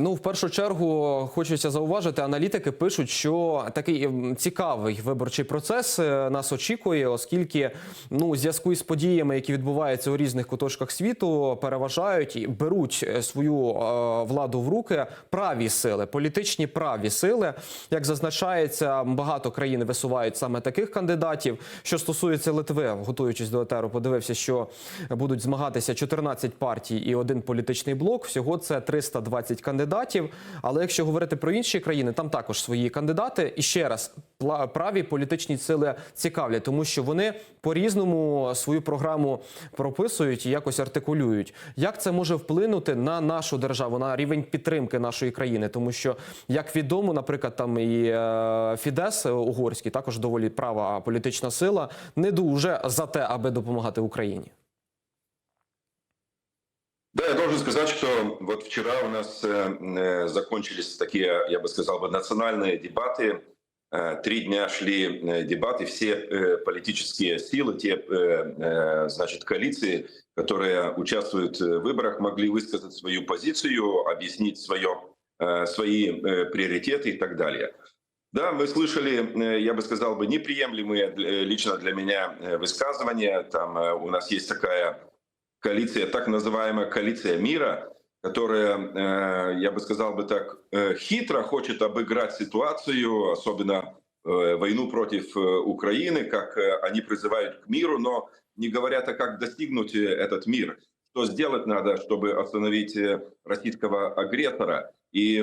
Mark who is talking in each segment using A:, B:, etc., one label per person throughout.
A: Ну, в першу чергу хочеться зауважити, аналітики пишуть, що такий цікавий виборчий процес е, нас очікує, оскільки ну, у зв'язку із подіями, які відбуваються у різних куточках світу, переважають і беруть е, свою е, владу в руки праві сили, політичні праві сили. Як зазначається, багато країн висувають саме таких кандидатів. Що стосується Литви, готуючись до етеру, подивився, що будуть змагатися 14 партій і один політичний блок. Всього це 320 кандидатів. Але якщо говорити про інші країни, там також свої кандидати. І ще раз праві політичні сили цікавлять, тому що вони по-різному свою програму прописують і якось артикулюють. Як це може вплинути на нашу державу, на рівень підтримки нашої країни? Тому що, як відомо, наприклад, там і е, Фідес угорський, також доволі права політична сила, не дуже за те, аби допомагати Україні.
B: Да, я должен сказать, что вот вчера у нас э, э, закончились такие, я бы сказал бы, национальные дебаты. Э, Три дня шли дебаты, все политические силы, те, значит, коалиции, которые участвуют в выборах, могли высказать свою позицию, объяснить свое, свои приоритеты и так далее. Да, мы слышали, я бы сказал бы, неприемлемые лично для меня высказывания. Там у нас есть такая коалиция, так называемая коалиция мира, которая, э, я бы сказал бы так, э, хитро хочет обыграть ситуацию, особенно э, войну против Украины, как они призывают к миру, но не говорят, а как достигнуть этот мир. Что сделать надо, чтобы остановить российского агрессора. И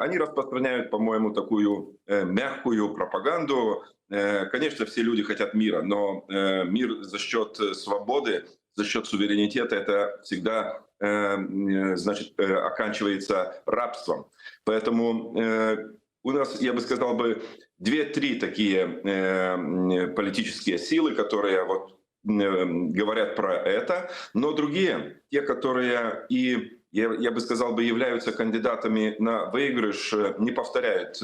B: они распространяют, по-моему, такую мягкую пропаганду. Конечно, все люди хотят мира, но мир за счет свободы, за счет суверенитета это всегда э, значит э, оканчивается рабством. Поэтому э, у нас, я бы сказал бы, две-три такие политические силы, которые вот говорят про это, но другие, те, которые и я, я бы сказал бы, являются кандидатами на выигрыш, не повторяют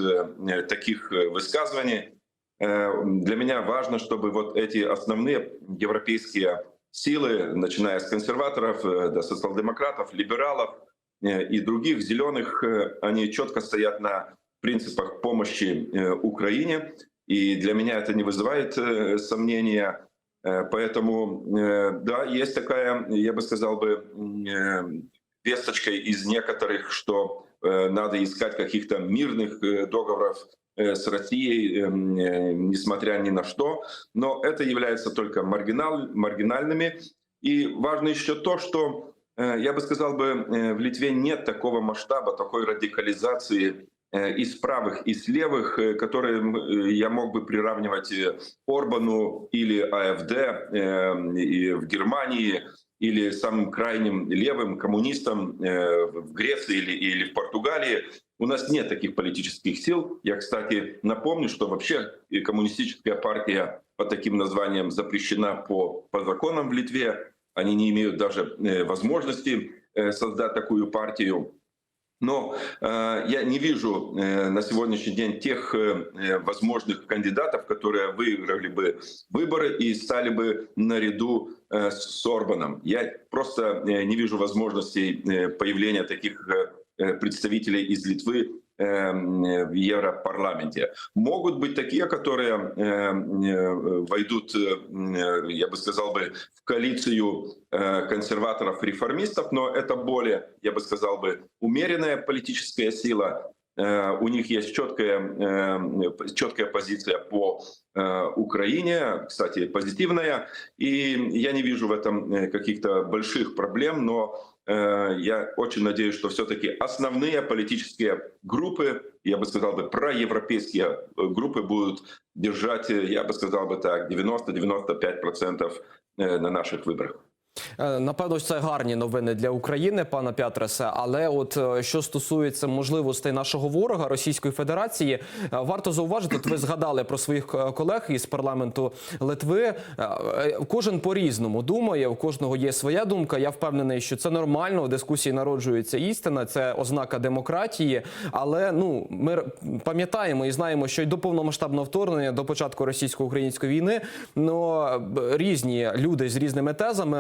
B: таких высказываний. Для меня важно, чтобы вот эти основные европейские силы, начиная с консерваторов э, до социал-демократов, либералов э, и других зеленых, э, они четко стоят на принципах помощи Украине. И для меня это не вызывает сомнения. Поэтому, да, есть такая, я бы сказал бы, весточка из некоторых, что надо искать каких-то мирных договоров с Россией, эм, э, несмотря ни на что. Но это является только маргинал, маргинальными. И важно еще то, что, э, я бы сказал бы, э, в Литве нет такого масштаба, такой радикализации э, и с правых, и с левых, э, которые э, я мог бы приравнивать э, Орбану или АФД э, и в Германии, или самым крайним левым коммунистам э, в Греции или, или в Португалии. У нас нет таких политических сил. Я, кстати, напомню, что вообще коммунистическая партия по таким названиям запрещена по, по законам в Литве. Они не имеют даже э, возможности э, создать такую партию. Но э, я не вижу э, на сегодняшний день тех э, э, возможных кандидатов, которые выиграли бы выборы и стали бы наряду э, с Орбаном. Я просто э, не вижу возможностей э, появления таких э, представителей из Литвы э, э, в Европарламенте. Могут быть такие, которые э, э, войдут, э, э, я бы сказал бы, в коалицию э, консерваторов-реформистов, но это более, я бы сказал бы, умеренная политическая сила. Э, У них есть четкая, э, четкая позиция по э, Украине, кстати, позитивная. И я не вижу в этом э, каких-то больших проблем, но э, я очень надеюсь, что все-таки основные политические группы, я бы сказал бы, проевропейские э, группы будут держать, э, я бы сказал бы так, 90-95% э, на наших выборах.
A: Е, Напевно, це гарні новини для України, пана Пятресе. Але от е, що стосується можливостей нашого ворога Російської Федерації, е, варто зауважити, от ви згадали про своїх колег із парламенту Литви. Кожен по-різному думає, у кожного є своя думка. Я впевнений, що це нормально. У дискусії народжується істина, це ознака демократії. Але ну ми пам'ятаємо і знаємо, що й до повномасштабного вторгнення, до початку російсько-української війни, ну різні люди з різними тезами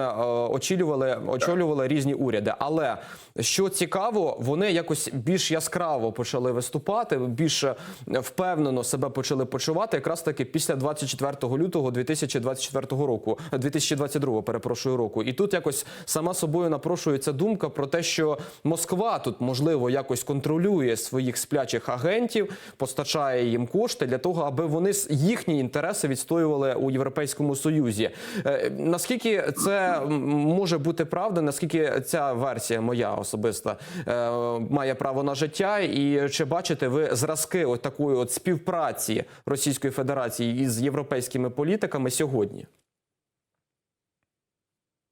A: очолювали, очолювали різні уряди. Але що цікаво, вони якось більш яскраво почали виступати, більш впевнено себе почали почувати, якраз таки після 24 лютого 2024 року, 2022, перепрошую року. І тут якось сама собою напрошується думка про те, що Москва тут можливо якось контролює своїх сплячих агентів, постачає їм кошти для того, аби вони їхні інтереси відстоювали у Європейському Союзі. Е, Наскільки це може бути правда? Наскільки ця версія моя особиста е, має право на життя? І чи бачите ви зразки от такої от співпраці Російської Федерації із європейськими політиками сьогодні?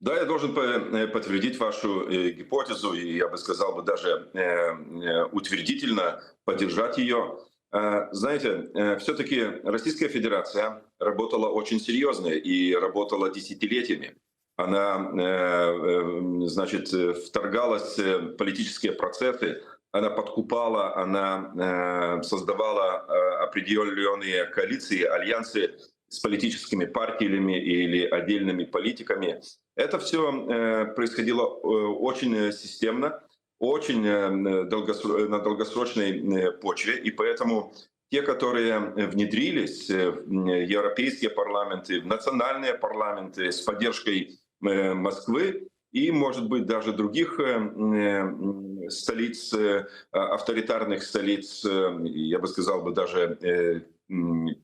B: Да, я должен по- э, подтвердить вашу э, гипотезу, и я бы сказал бы даже э, э, утвердительно поддержать ее. Э, Знаете, все-таки Российская Федерация работала очень серьезно и работала десятилетиями. Она, э, э, значит, вторгалась в политические процессы, она подкупала, она э, создавала определенные коалиции, альянсы с политическими партиями или отдельными политиками. Это все происходило очень системно, очень на долгосрочной почве, и поэтому те, которые внедрились в европейские парламенты, в национальные парламенты с поддержкой Москвы и, может быть, даже других э, м, столиц, э, а- авторитарных столиц, э, я бы сказал бы даже э,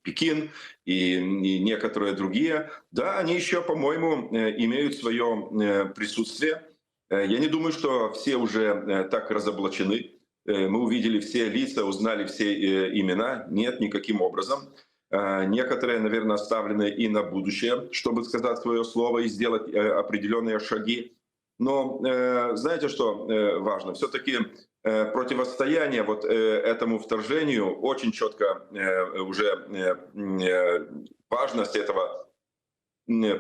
B: Пекин и, некоторые другие, да, они еще, по-моему, э, имеют свое э, присутствие. Э, Я не думаю, что все уже э, так разоблачены. Э, Мы увидели все лица, узнали все э, имена. Нет, никаким образом. Э, Некоторые, наверное, оставлены и на будущее, чтобы сказать свое слово и сделать э, определенные шаги. Но э, знаете, что э, важно? Все-таки противостояние вот этому вторжению очень четко уже важность этого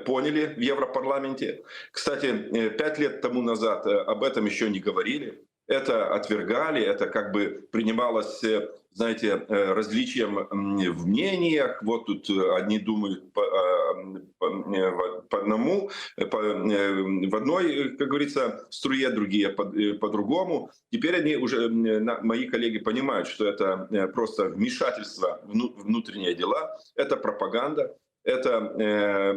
B: поняли в Европарламенте. Кстати, пять лет тому назад об этом еще не говорили. Это отвергали, это как бы принималось, э, знаете, э, различием в мнениях. Вот тут одни думают по, м, по, э, по одному, по, в одной, как говорится, струе, другие по- э, по-другому. Теперь они уже, мои коллеги понимают, что это просто вмешательство в вну- внутренние дела, это пропаганда, это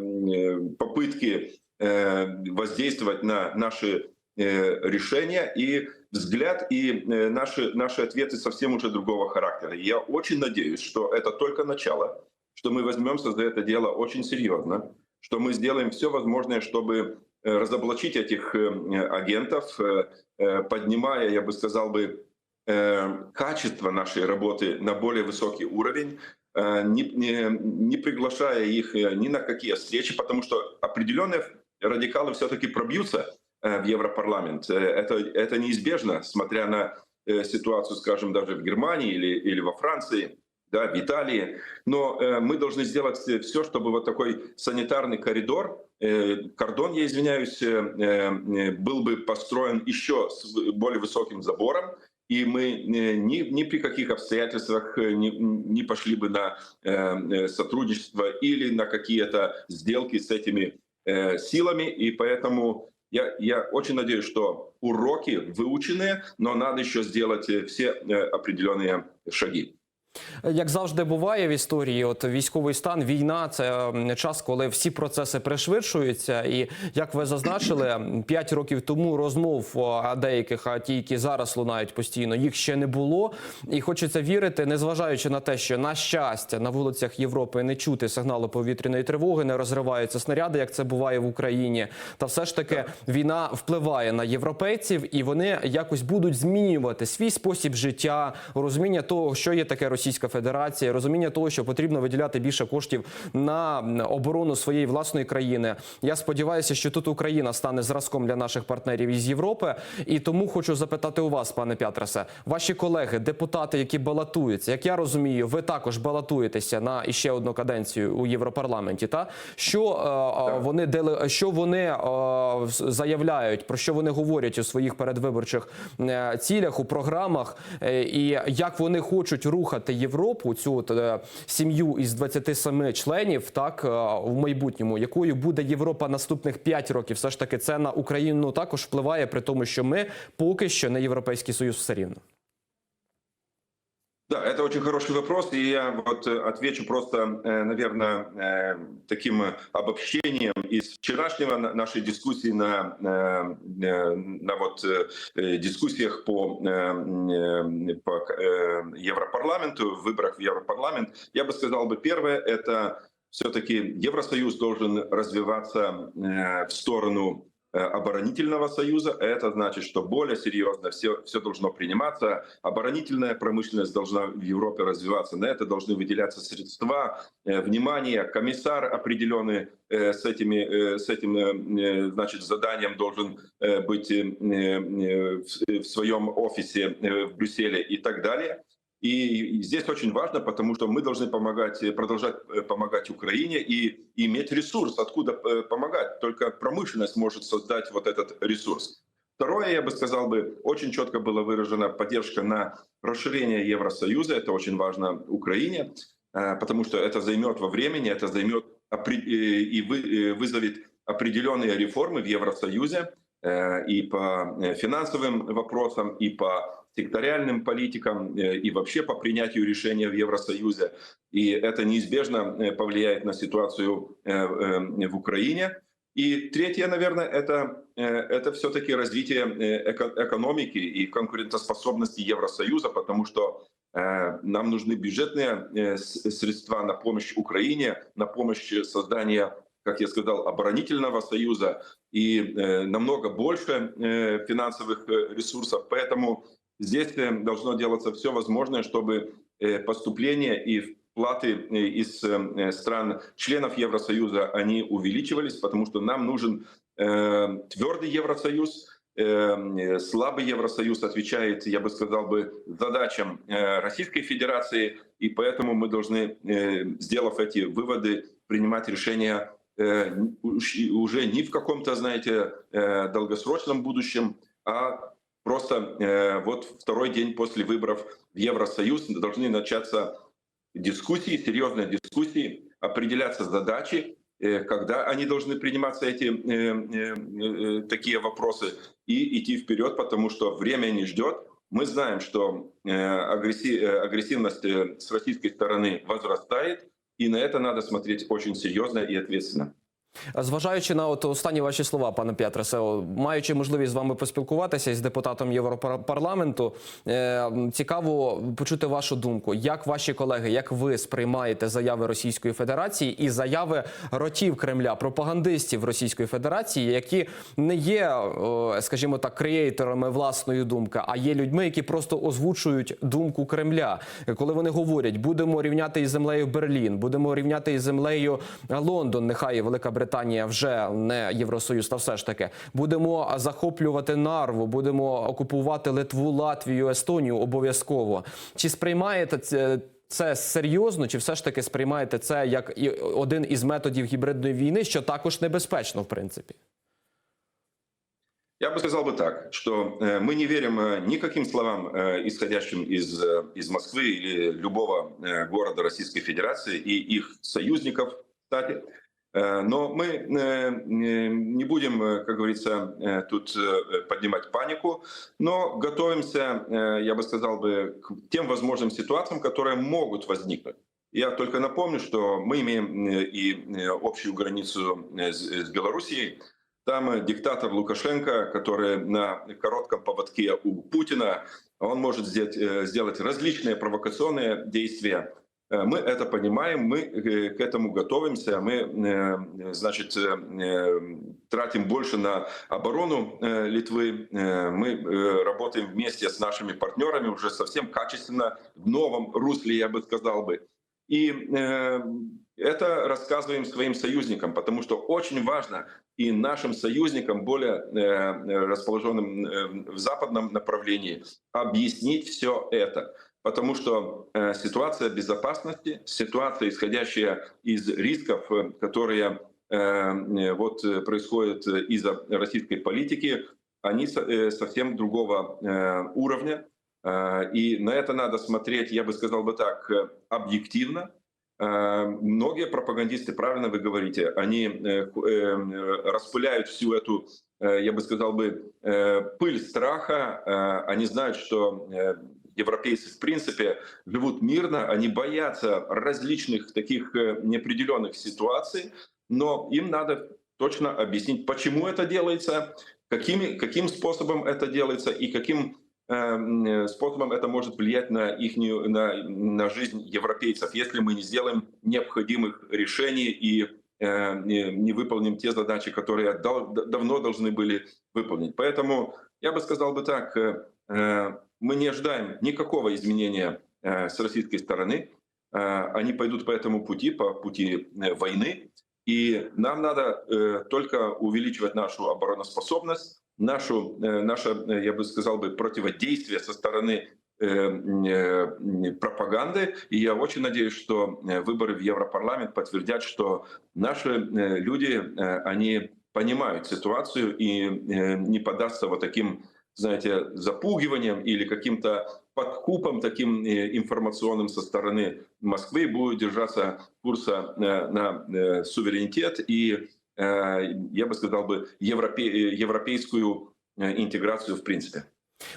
B: попытки воздействовать на наши решения и взгляд и э, наши, наши ответы совсем уже другого характера. Я очень надеюсь, что это только начало, что мы возьмемся за это дело очень серьезно, что мы сделаем все возможное, чтобы э, разоблачить этих э, агентов, э, э, поднимая, я бы сказал бы, э, качество нашей работы на более высокий уровень, э, не, не, не приглашая их э, ни на какие встречи, потому что определенные радикалы все-таки пробьются э, в Европарламент. Э, Это, это неизбежно, смотря на э, ситуацию, скажем, даже в Германии или, или во Франции, да, в Италии. Но э, мы должны сделать все, чтобы вот такой санитарный коридор, э, кордон, я извиняюсь, э, э, был бы построен еще с более высоким забором, и мы э, ни, ни при каких обстоятельствах э, не, не пошли бы на э, э, сотрудничество или на какие-то сделки с этими э, силами. И поэтому я, я очень надеюсь, что уроки выучены, но надо еще сделать э, все э, определенные шаги.
A: Як завжди буває в історії, от військовий стан, війна це час, коли всі процеси пришвидшуються. І як ви зазначили, 5 років тому розмов деяких, а ті, які зараз лунають постійно, їх ще не було. І хочеться вірити, незважаючи на те, що на щастя на вулицях Європи не чути сигналу повітряної тривоги, не розриваються снаряди, як це буває в Україні. Та все ж таки війна впливає на європейців, і вони якось будуть змінювати свій спосіб життя, розуміння того, що є таке Російська Федерація, розуміння того, що потрібно виділяти більше коштів на оборону своєї власної країни. Я сподіваюся, що тут Україна стане зразком для наших партнерів із Європи. І тому хочу запитати у вас, пане Пятресе, ваші колеги, депутати, які балотуються, як я розумію, ви також балотуєтеся на іще одну каденцію у Європарламенті. Та що е, е, вони дели... що вони е, заявляють, про що вони говорять у своїх передвиборчих е, цілях, у програмах, е, і як вони хочуть рухати очолювати Європу, цю от, е, сім'ю із 27 членів, так е, в майбутньому, якою буде Європа наступних 5 років, все ж таки це на Україну також впливає, при тому, що ми поки що не європейський союз все рівно.
B: Да, это очень хороший вопрос, и я вот э, отвечу просто, э, наверное, э, таким обобщением из вчерашнего на- нашей дискуссии на, на вот дискуссиях по, по Европарламенту, выборах в Европарламент. Я бы сказал бы, первое, это все-таки Евросоюз должен развиваться в сторону оборонительного союза. Это значит, что более серьезно все, все должно приниматься. Оборонительная промышленность должна в Европе развиваться. На это должны выделяться средства, э, внимание. Комиссар определенный э, с, этими, э, с этим э, э, значит, заданием должен э, быть э, э, в, своем офисе э, в Брюсселе и так далее. И здесь очень важно, потому что мы должны помогать, э, продолжать э, помогать Украине и иметь ресурс, откуда э, помогать. Только промышленность может создать вот этот ресурс. Второе, я бы сказал бы, очень четко была выражена поддержка на расширение Евросоюза. Это очень важно Украине, потому что это займет во времени, это займет и вы- вызовет определенные реформы в Евросоюзе и по финансовым вопросам, и по секториальным политикам э, и вообще по принятию решения в Евросоюзе. И это неизбежно э, повлияет на ситуацию э, в Украине. И третье, наверное, это, это все-таки развитие эко- экономики и конкурентоспособности Евросоюза, потому что нам нужны бюджетные средства на помощь Украине, на помощь создания, как я сказал, оборонительного союза и намного больше финансовых ресурсов. Поэтому здесь э, должно делаться все возможное, чтобы э, поступления и вплаты э, из стран членов Евросоюза они увеличивались, потому что нам нужен э, твердый Евросоюз. Э, Слабый Евросоюз отвечает, я бы сказал бы, задачам э, Российской Федерации, и поэтому мы должны, сделав эти выводы, принимать решения уж- уже не в каком-то, знаете, долгосрочном будущем, а просто э, вот второй день после выборов в Евросоюз должны начаться дискуссии, серьезные дискуссии, определяться задачи, э, когда они должны приниматься эти э, э, э, такие вопросы и идти вперед, потому что время не ждет. Мы знаем, что э, агресси- э, агрессивность э, с российской стороны возрастает, и на это надо смотреть очень серьезно и ответственно.
A: Зважаючи на от останні ваші слова, пане П'ятре, о, маючи можливість з вами поспілкуватися із депутатом Європарламенту, е, цікаво почути вашу думку. Як ваші колеги, як ви сприймаєте заяви Російської Федерації і заяви ротів Кремля, пропагандистів Російської Федерації, які не є, скажімо так, креаторами власної думки, а є людьми, які просто озвучують думку Кремля, коли вони говорять, будемо рівняти із землею Берлін, будемо рівняти із землею Лондон, нехай Велика Британія вже не Євросоюз, та все ж таки будемо захоплювати нарву, будемо окупувати Литву, Латвію, Естонію обов'язково. Чи сприймаєте це? Це серйозно, чи все ж таки сприймаєте це як і один із методів гібридної війни, що також небезпечно, в принципі?
B: Я бы сказал бы так, что э, мы не верим э, никаким словам, э, исходящим из, э, из Москвы или любого э, города Российской Федерации и их союзников, кстати. Э, Но мы э, не будем, э, как говорится, тут поднимать панику, но готовимся, я бы сказал бы, к тем возможным ситуациям, которые могут возникнуть. Я только напомню, что мы имеем и общую границу с Белоруссией, там диктатор Лукашенко, который на коротком поводке у Путина, он может сделать различные провокационные действия. Э, Мы это понимаем, мы э, к этому готовимся, мы, э, значит, тратим больше на оборону Литвы, мы работаем вместе с нашими партнерами уже совсем качественно, в новом русле, я бы сказал бы. И это рассказываем своим союзникам, потому что очень важно и нашим союзникам, более расположенным в западном направлении, объяснить все это. Потому что э, ситуация безопасности, ситуация, исходящая из рисков, э, которые э, вот происходят из-за российской политики, они со- совсем другого уровня. И на это надо смотреть, я бы сказал бы так, объективно. Многие пропагандисты, правильно вы говорите, они распыляют всю эту, я бы сказал бы, пыль страха. Они знают, что европейцы в принципе живут мирно, они боятся различных таких э, неопределенных ситуаций, но им надо точно объяснить, почему это делается, какими, каким способом это делается и каким э, способом это может влиять на их на, на жизнь европейцев, если мы не сделаем необходимых решений и э, не, не выполним те задачи, которые дал- давно должны были выполнить. Поэтому я бы сказал бы так, э, э, мы не ожидаем никакого изменения э, с российской стороны. Они пойдут по этому пути, по пути войны. И нам надо только увеличивать нашу обороноспособность, нашу, наше, я бы сказал бы, противодействие со стороны пропаганды. И я очень надеюсь, что выборы в Европарламент подтвердят, что наши люди, они понимают ситуацию и э, не поддастся вот таким, знаете, запугиванием или каким-то подкупом таким э, информационным со стороны Москвы, будут держаться курса э, на суверенитет и, я бы сказал бы, европе- европейскую интеграцию в принципе.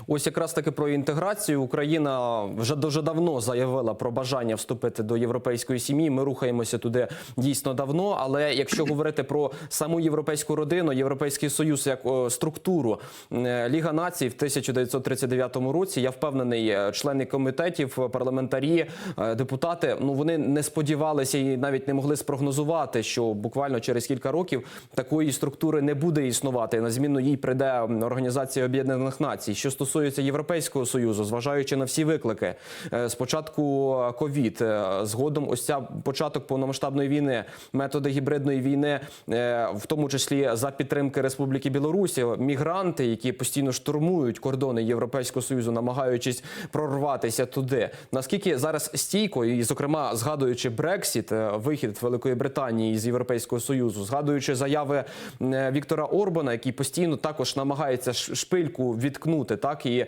A: Ось якраз таки про інтеграцію. Україна вже дуже давно заявила про бажання вступити до європейської сім'ї. Ми рухаємося туди дійсно давно. Але якщо говорити про саму європейську родину, європейський союз як структуру, е, Ліга націй в 1939 році, я впевнений, е, члени комітетів, парламентарі, е, депутати, ну вони не сподівалися і навіть не могли спрогнозувати, що буквально через кілька років такої структури не буде існувати. На зміну їй прийде Організація Об'єднаних Націй. Що стосується Європейського союзу, зважаючи на всі виклики, е, спочатку ковід, е, згодом ось ця початок повномасштабної війни, методи гібридної війни, е, в тому числі за підтримки Республіки Білорусі, мігранти, які постійно штурмують кордони Європейського союзу, намагаючись прорватися туди. Наскільки зараз стійко, і зокрема згадуючи Брексіт, вихід Великої Британії з Європейського союзу, згадуючи заяви Віктора Орбана, який постійно також намагається шпильку відкнути, так і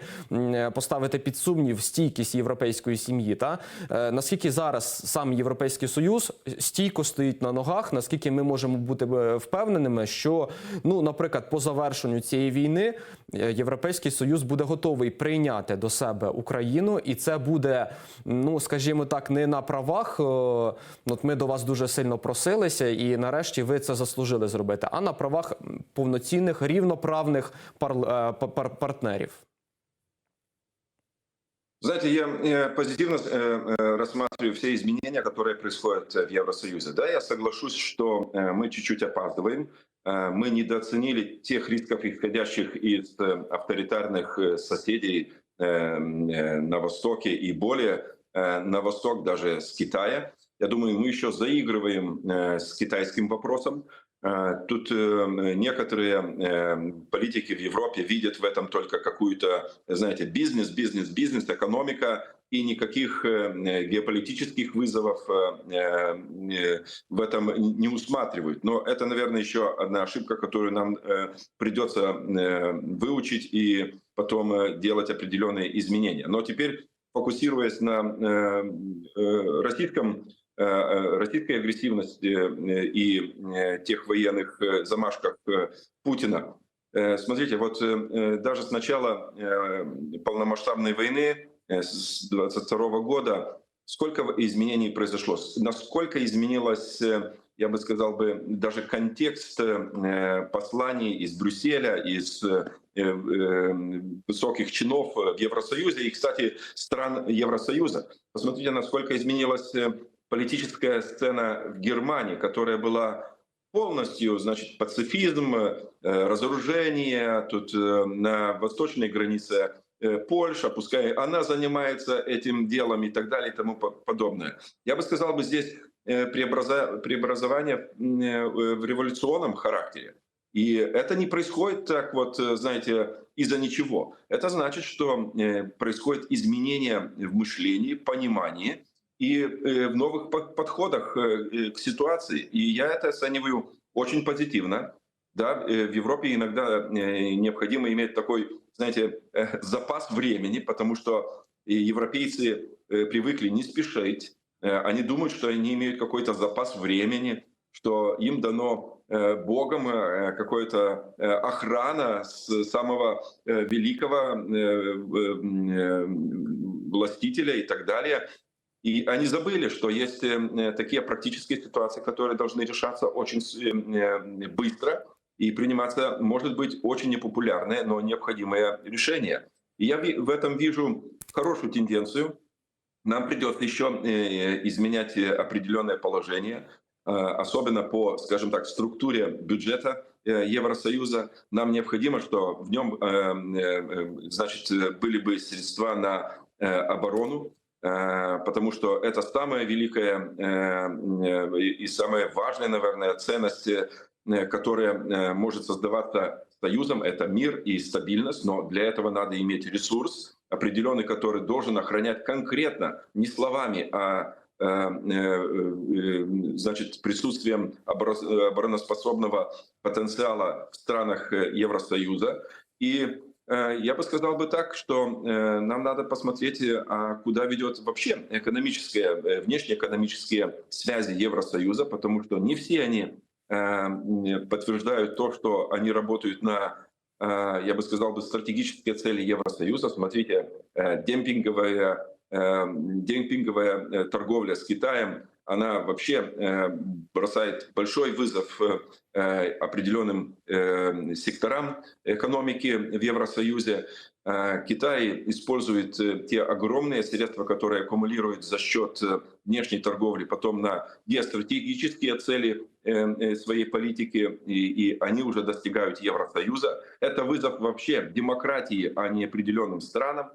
A: поставити під сумнів стійкість європейської сім'ї. Та Е, наскільки зараз сам європейський союз стійко стоїть на ногах? Наскільки ми можемо бути е, впевненими, що ну, наприклад, по завершенню цієї війни е, європейський союз буде готовий прийняти до себе Україну, і це буде, ну скажімо так, не на правах. От ми до вас дуже сильно просилися, і нарешті ви це заслужили зробити, а на правах повноцінних рівноправних е, пар- партнерів.
B: Знаете, я э, позитивно э, э, рассматриваю все изменения, которые происходят в Евросоюзе. Да, я соглашусь, что мы чуть-чуть опаздываем. Мы недооценили тех рисков, исходящих из авторитарных соседей на Востоке и более на Восток даже с Китая. Я думаю, мы еще заигрываем с китайским вопросом. Э, Тут э, некоторые э, политики в Европе видят в этом только какую-то, знаете, бизнес, бизнес, бизнес, экономика и никаких э, геополитических вызовов э, в этом не усматривают. Но это, наверное, еще одна ошибка, которую нам придется выучить и потом делать определенные изменения. Но теперь, фокусируясь на российском российской агрессивности э, и э, тех военных э, замашках э, Путина. Э, Смотрите, вот э, э, даже с начала э, полномасштабной войны э, с 22 года сколько изменений произошло, насколько изменилось, э, я бы сказал бы, даже контекст э, посланий из Брюсселя, из э, э, высоких чинов в Евросоюзе и, кстати, стран Евросоюза. Посмотрите, насколько изменилась э, политическая сцена в Германии, которая была полностью, значит, пацифизм, э, разоружение, тут э, на восточной границе э, Польша, пускай она занимается этим делом и так далее и тому по- подобное. Я бы сказал бы здесь преобразование в революционном характере. И это не происходит так вот, знаете, из-за ничего. Это значит, что происходит изменение в мышлении, понимании и э, в новых под- подходах э, э, к ситуации. И я это оцениваю очень позитивно. Да, в Европе иногда необходимо иметь такой, знаете, запас времени, потому что европейцы привыкли не спешить. Они думают, что они имеют какой-то запас времени, что им дано Богом какая-то охрана с самого великого властителя и так далее. И они забыли, что есть э, такие практические ситуации, которые должны решаться очень с- э, быстро и приниматься, может быть, очень непопулярное, но необходимое решение. И я в этом вижу хорошую тенденцию. Нам придется еще э, изменять определенное положение, особенно по, скажем так, структуре бюджета Евросоюза. Нам необходимо, что в нем, э, э, значит, были бы средства на оборону, потому что это самая великая э, э, и самая важная, наверное, ценность, э, которая э, может создаваться союзом, это мир и стабильность, но для этого надо иметь ресурс определенный, который должен охранять конкретно, не словами, а э, э, э, значит, присутствием оборо- обороноспособного потенциала в странах э, Евросоюза. И э, я бы сказал бы так, что э, нам надо посмотреть, э, а куда ведет вообще экономические, э, внешнеэкономические связи Евросоюза, потому что не все они э, подтверждают то, что они работают на, э, я бы сказал бы, стратегические цели Евросоюза. Смотрите, э, демпинговая, э, демпинговая э, торговля с Китаем, она вообще э, бросает большой вызов э, определенным э, секторам экономики в Евросоюзе. Китай использует те огромные средства, которые аккумулирует за счет внешней торговли, потом на геостратегические цели своей политики, и, и они уже достигают Евросоюза. Это вызов вообще демократии, а не определенным странам.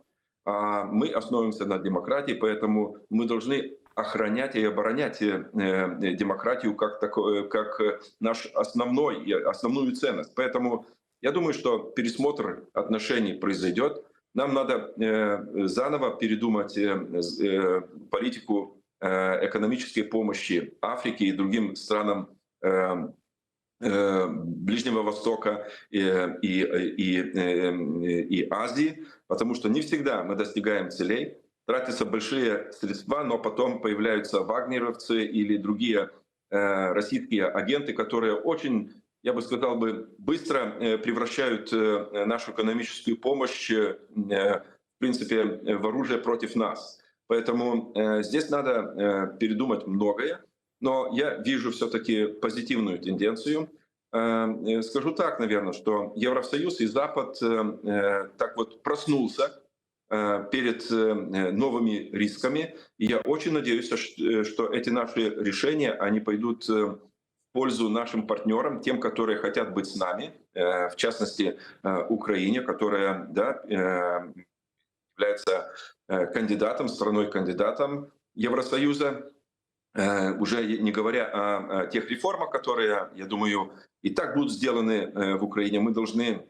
B: А Мы основываемся на демократии, поэтому мы должны охранять и оборонять э, э, демократию как, такое, как э, наш основной, основную ценность. Поэтому я думаю, что пересмотр отношений произойдет. Нам надо заново передумать политику экономической помощи Африке и другим странам Ближнего Востока и, и, и, и Азии, потому что не всегда мы достигаем целей, тратятся большие средства, но потом появляются вагнеровцы или другие э, российские агенты, которые очень, я бы сказал бы, быстро э, превращают э, нашу экономическую помощь, в принципе, в оружие против нас. Поэтому здесь надо передумать многое, но я вижу все-таки позитивную тенденцию. Скажу так, наверное, что Евросоюз и Запад так вот проснулся перед э, новыми рисками. И я очень надеюсь, что э, эти наши решения, они пойдут э, в пользу нашим партнерам, тем, которые хотят быть с нами, э, в частности, э, Украине, которая да, э, является э, кандидатом, страной-кандидатом Евросоюза. Э, Уже не говоря о тех реформах, которые, я думаю, и так будут сделаны э, в Украине, мы должны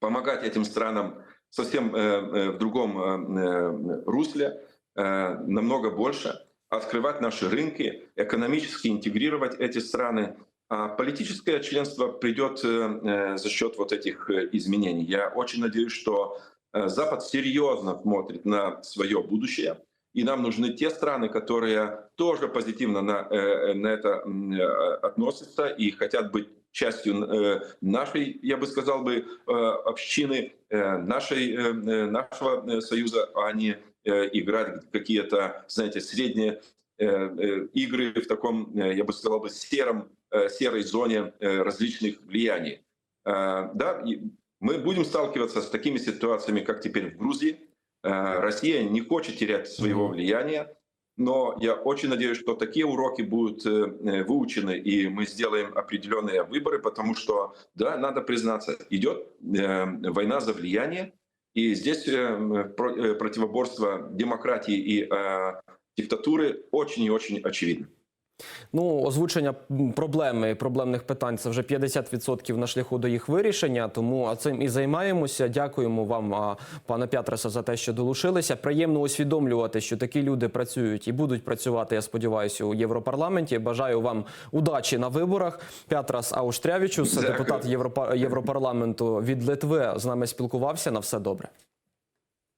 B: помогать этим странам совсем э, э, в другом э, русле, намного больше, открывать наши рынки, экономически интегрировать эти страны. А политическое членство придет за счет вот этих изменений. Я очень надеюсь, что Запад серьезно смотрит на свое будущее, и нам нужны те страны, которые тоже позитивно на, на это относятся и хотят быть частью э, нашей, я бы сказал бы, э, общины, э, нашей, нашего союза, а не играть какие-то, знаете, средние игры в таком, я бы сказал бы, сером, серой зоне различных влияний. Да, мы будем сталкиваться с такими ситуациями, как теперь в Грузии. Россия не хочет терять своего влияния, но я очень надеюсь, что такие уроки будут э, выучены, и мы сделаем определенные выборы, потому что, да, надо признаться, идет э, война за влияние, и здесь э, про- противоборство демократии и диктатуры очень и очень очевидно.
A: Ну, озвучення проблеми, проблемних питань це вже 50% на шляху до їх вирішення. Тому цим і займаємося. Дякуємо вам, пане Пятрасе, за те, що долучилися. Приємно усвідомлювати, що такі люди працюють і будуть працювати. Я сподіваюся, у Європарламенті. Бажаю вам удачі на виборах. Пятрас Ауштрявічус, депутат Європа- Європарламенту від Литви, з нами спілкувався. На все добре.